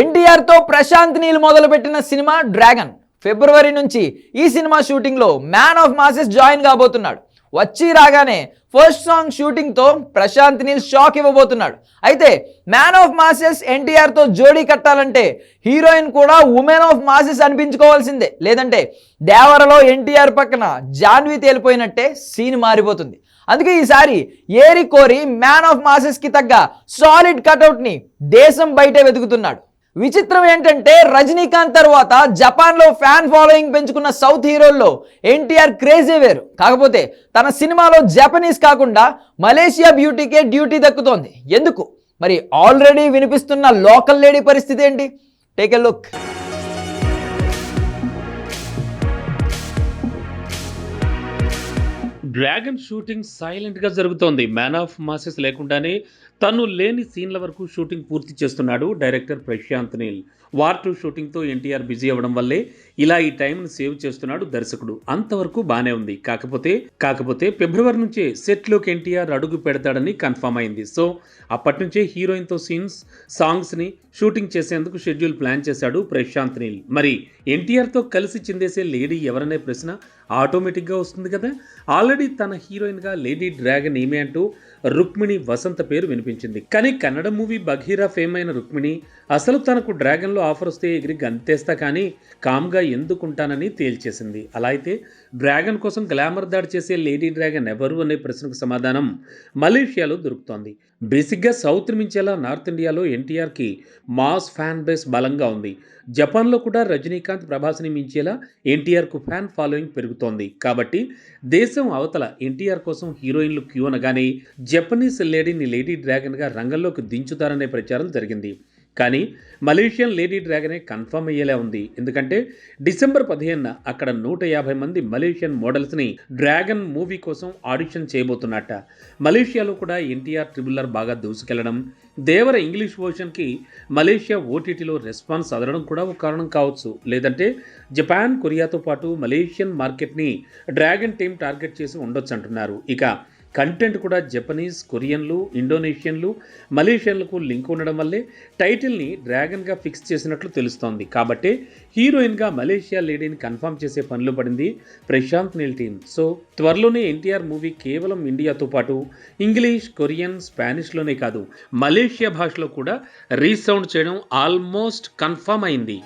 ఎన్టీఆర్తో ప్రశాంత్ నీల్ మొదలుపెట్టిన cinema dragon. ఫిబ్రవరి నుంచి ఈ సినిమా షూటింగ్లో మ్యాన్ ఆఫ్ మాసెస్ జాయిన్ కాబోతున్నాడు. వచ్చి రాగానే ఫస్ట్ సాంగ్ షూటింగ్తో ప్రశాంత్ నీల్ షాక్ ఇవ్వబోతున్నాడు. అయితే మ్యాన్ ఆఫ్ మాసెస్ ఎన్టీఆర్తో జోడీ కట్టాలంటే హీరోయిన్ కూడా ఉమెన్ ఆఫ్ మాసెస్ అనిపించుకోవాల్సిందే. లేదంటే దేవరలో ఎన్టీఆర్ పక్కన జాన్వి తేలిపోయినట్టే సీన్ మారిపోతుంది. అందుకే ఈసారి ఏరి కోరి మ్యాన్ ఆఫ్ మాసెస్కి తగ్గ సాలిడ్ కటౌట్ని దేశం బయటే వెతుకుతున్నాడు. విచిత్రం ఏంటంటే రజనీకాంత్ తర్వాత జపాన్లో ఫ్యాన్ ఫాలోయింగ్ పెంచుకున్న సౌత్ హీరోల్లో ఎన్టీఆర్ క్రేజీ వేరు. కాకపోతే తన సినిమాలో జపనీస్ కాకుండా మలేషియా బ్యూటీకే డ్యూటీ దక్కుతోంది. ఎందుకు? మరి ఆల్రెడీ వినిపిస్తున్న లోకల్ లేడీ పరిస్థితి ఏంటి? Take a look. Dragon shooting సైలెంట్గా జరుగుతోంది. మ్యాన్ ఆఫ్ మాసెస్ లేకుండానే తను లేని సీన్ల వరకు షూటింగ్ పూర్తి చేస్తున్నాడు director Prashanth Neel. War two షూటింగ్తో NTR busy అవ్వడం వల్లే ఇలా ఈ టైంను సేవ్ చేస్తున్నాడు దర్శకుడు. అంతవరకు బానే ఉంది. కాకపోతే కాకపోతే ఫిబ్రవరి నుంచే సెట్లోకి ఎన్టీఆర్ అడుగు పెడతాడని కన్ఫర్మ్ అయింది. సో అప్పటి నుంచే హీరోయిన్తో సీన్స్ సాంగ్స్ని షూటింగ్ చేసేందుకు షెడ్యూల్ ప్లాన్ చేశాడు ప్రశాంత్ నీల్. మరి ఎన్టీఆర్తో కలిసి చిందేసే లేడీ ఎవరనే ప్రశ్న ఆటోమేటిక్గా వస్తుంది కదా. ఆల్రెడీ తన హీరోయిన్గా లేడీ డ్రాగన్ ఈమె అంటూ రుక్మిణి వసంత పేరు వినిపించింది. కానీ కన్నడ మూవీ బఘీరా ఫేమ్ అయిన రుక్మిణి అసలు తనకు డ్రాగన్లో ఆఫర్ వస్తే ఎగిరి గంతేస్తా కానీ కామ్గా ఎందుకుంటానని తేల్చేసింది. అలా అయితే డ్రాగన్ కోసం గ్లామర్ దాడి చేసే లేడీ డ్రాగన్ ఎవరు అనే ప్రశ్నకు సమాధానం మలేషియాలో దొరుకుతోంది. బేసిక్గా సౌత్ మించేలా నార్త్ ఇండియాలో ఎన్టీఆర్కి మాస్ ఫ్యాన్ బేస్ బలంగా ఉంది. జపాన్లో కూడా రజనీకాంత్ ప్రభాస్ని మించేలా ఎన్టీఆర్కు ఫ్యాన్ ఫాలోయింగ్ పెరుగుతోంది. కాబట్టి దేశం అవతల ఎన్టీఆర్ కోసం హీరోయిన్లు క్యూ అనగానే జపనీస్ లేడీని లేడీ డ్రాగన్గా రంగంలోకి దించుతారనే ప్రచారం జరిగింది. కానీ మలేషియన్ లేడీ డ్రాగనే కన్ఫర్మ్ అయ్యేలా ఉంది. ఎందుకంటే డిసెంబర్ పదిహేనున అక్కడ నూట యాభై మంది మలేషియన్ మోడల్స్ని డ్రాగన్ మూవీ కోసం ఆడిషన్ చేయబోతున్నట్ట. మలేషియాలో కూడా ఎన్టీఆర్ ట్రిబులర్ బాగా దూసుకెళ్ళడం దేవర ఇంగ్లీష్ వర్షన్కి మలేషియా ఓటీటీలో రెస్పాన్స్ అదడం కూడా ఒక కారణం కావచ్చు. లేదంటే జపాన్ కొరియాతో పాటు మలేషియన్ మార్కెట్ని డ్రాగన్ టీం టార్గెట్ చేసి ఉండొచ్చు అంటున్నారు ఇక కంటెంట్ కూడా జపనీస్ కొరియన్లు ఇండోనేషియన్లు మలేషియన్లకు లింక్ ఉండడం వల్లే టైటిల్ని డ్రాగన్గా ఫిక్స్ చేసినట్లు తెలుస్తోంది. కాబట్టి హీరోయిన్గా మలేషియా లేడీని కన్ఫర్మ్ చేసే పనులు పడింది ప్రశాంత్ నీల్ టీమ్. సో త్వరలోనే ఎన్టీఆర్ మూవీ కేవలం ఇండియాతో పాటు ఇంగ్లీష్ కొరియన్ స్పానిష్లోనే కాదు మలేషియా భాషలో కూడా రీసౌండ్ చేయడం ఆల్మోస్ట్ కన్ఫర్మ్ అయింది.